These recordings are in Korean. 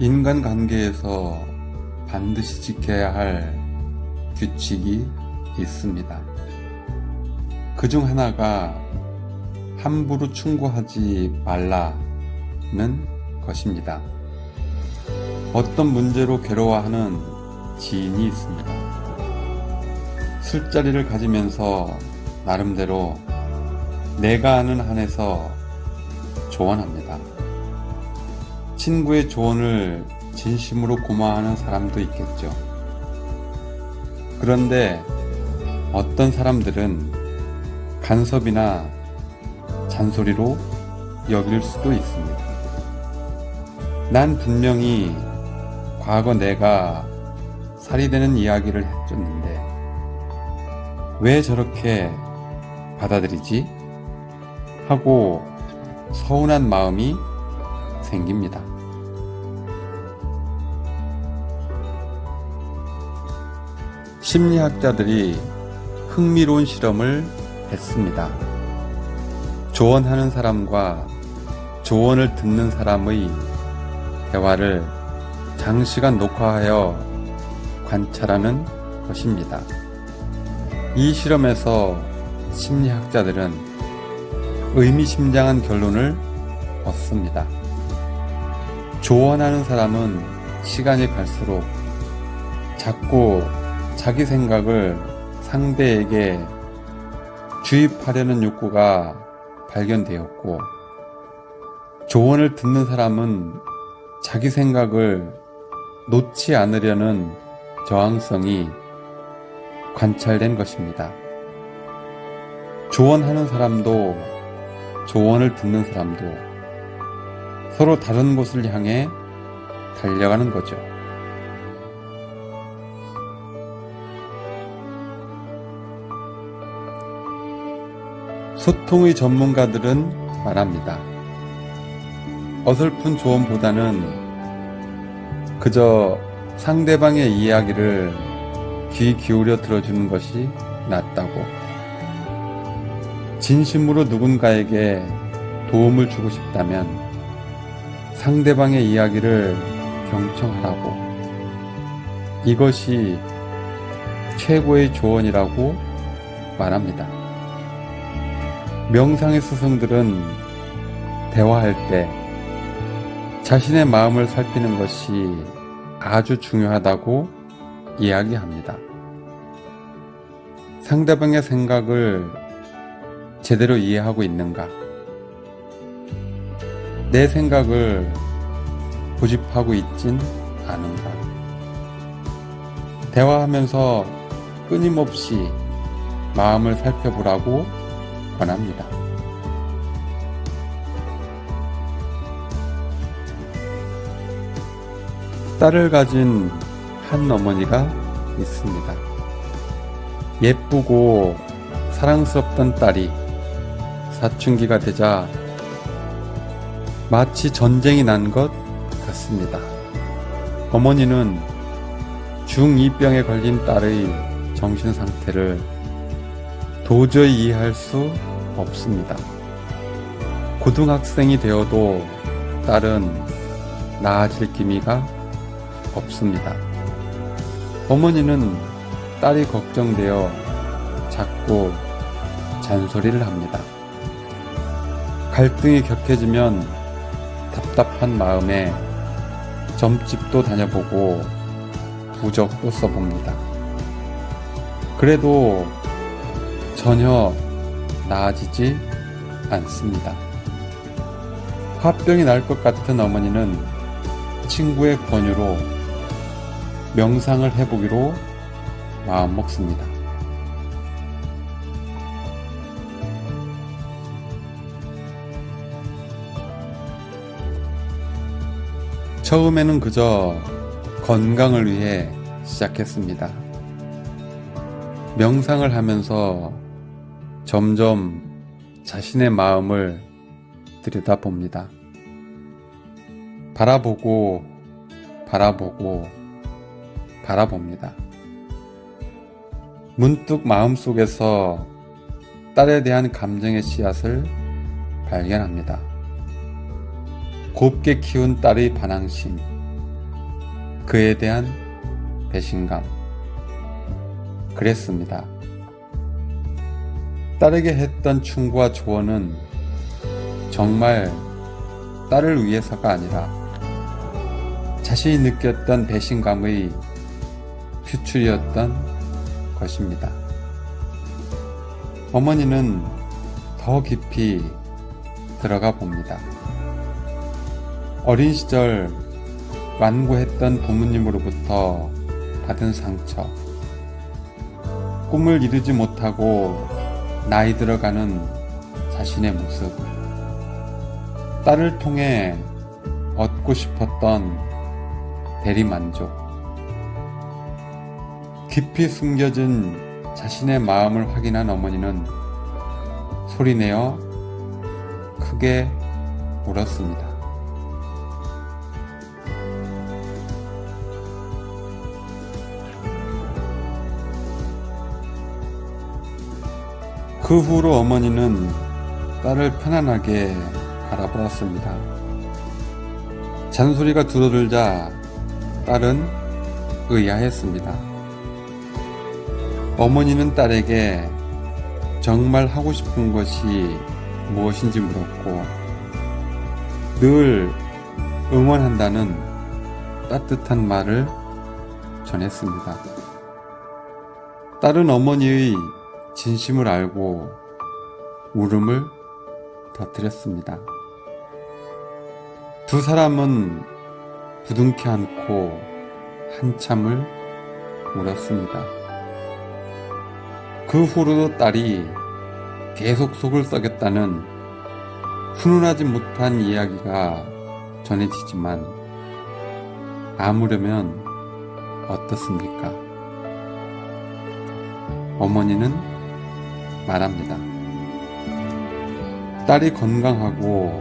인간관계에서 반드시 지켜야 할 규칙이 있습니다. 그 중 하나가 함부로 충고하지 말라는 것입니다. 어떤 문제로 괴로워하는 지인이 있습니다. 술자리를 가지면서 나름대로 내가 아는 한에서 조언합니다. 친구의 조언을 진심으로 고마워하는 사람도 있겠죠. 그런데 어떤 사람들은 간섭이나 잔소리로 여길 수도 있습니다. 난 분명히 과거 내가 살이 되는 이야기를 해줬는데 왜 저렇게 받아들이지? 하고 서운한 마음이 생깁니다. 심리학자들이 흥미로운 실험을 했습니다. 조언하는 사람과 조언을 듣는 사람의 대화를 장시간 녹화하여 관찰하는 것입니다. 이 실험에서 심리학자들은 의미심장한 결론을 얻습니다. 조언하는 사람은 시간이 갈수록 자꾸 자기 생각을 상대에게 주입하려는 욕구가 발견되었고, 조언을 듣는 사람은 자기 생각을 놓지 않으려는 저항성이 관찰된 것입니다. 조언하는 사람도 조언을 듣는 사람도 서로 다른 곳을 향해 달려가는 거죠. 소통의 전문가들은 말합니다. 어설픈 조언보다는 그저 상대방의 이야기를 귀 기울여 들어주는 것이 낫다고. 진심으로 누군가에게 도움을 주고 싶다면 상대방의 이야기를 경청하라고. 이것이 최고의 조언이라고 말합니다. 명상의 스승들은 대화할 때 자신의 마음을 살피는 것이 아주 중요하다고 이야기합니다. 상대방의 생각을 제대로 이해하고 있는가? 내 생각을 고집하고 있진 않은가? 대화하면서 끊임없이 마음을 살펴보라고 권합니다. 딸을 가진 한 어머니가 있습니다. 예쁘고 사랑스럽던 딸이 사춘기가 되자 마치 전쟁이 난 것 같습니다. 어머니는 중2병에 걸린 딸의 정신 상태를 도저히 이해할 수 없습니다. 고등학생이 되어도 딸은 나아질 기미가 없습니다. 어머니는 딸이 걱정되어 자꾸 잔소리를 합니다. 갈등이 격해지면 답답한 마음에 점집도 다녀보고 부적도 써봅니다. 그래도 전혀 나아지지 않습니다. 화병이 날 것 같은 어머니는 친구의 권유로 명상을 해보기로 마음먹습니다. 처음에는 그저 건강을 위해 시작했습니다. 명상을 하면서 점점 자신의 마음을 들여다봅니다. 바라보고, 바라보고, 바라봅니다. 문득 마음속에서 딸에 대한 감정의 씨앗을 발견합니다. 곱게 키운 딸의 반항심, 그에 대한 배신감. 그랬습니다. 딸에게 했던 충고와 조언은 정말 딸을 위해서가 아니라 자신이 느꼈던 배신감의 표출이었던 것입니다. 어머니는 더 깊이 들어가 봅니다. 어린 시절 완고했던 부모님으로부터 받은 상처, 꿈을 이루지 못하고 나이 들어가는 자신의 모습, 딸을 통해 얻고 싶었던 대리만족, 깊이 숨겨진 자신의 마음을 확인한 어머니는 소리내어 크게 울었습니다. 그 후로 어머니는 딸을 편안하게 바라보았습니다. 잔소리가 줄어들자 딸은 의아했습니다. 어머니는 딸에게 정말 하고 싶은 것이 무엇인지 물었고 늘 응원한다는 따뜻한 말을 전했습니다. 딸은 어머니의 진심을 알고 울음을 터뜨렸습니다. 두 사람은 부둥켜 안고 한참을 울었습니다. 그 후로도 딸이 계속 속을 썩였다는 훈훈하지 못한 이야기가 전해지지만 아무려면 어떻습니까? 어머니는 말합니다. 딸이 건강하고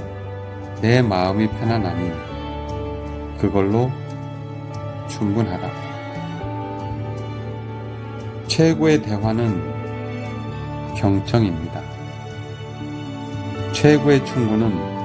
내 마음이 편안하니 그걸로 충분하다. 최고의 대화는 경청입니다. 최고의 충고는 상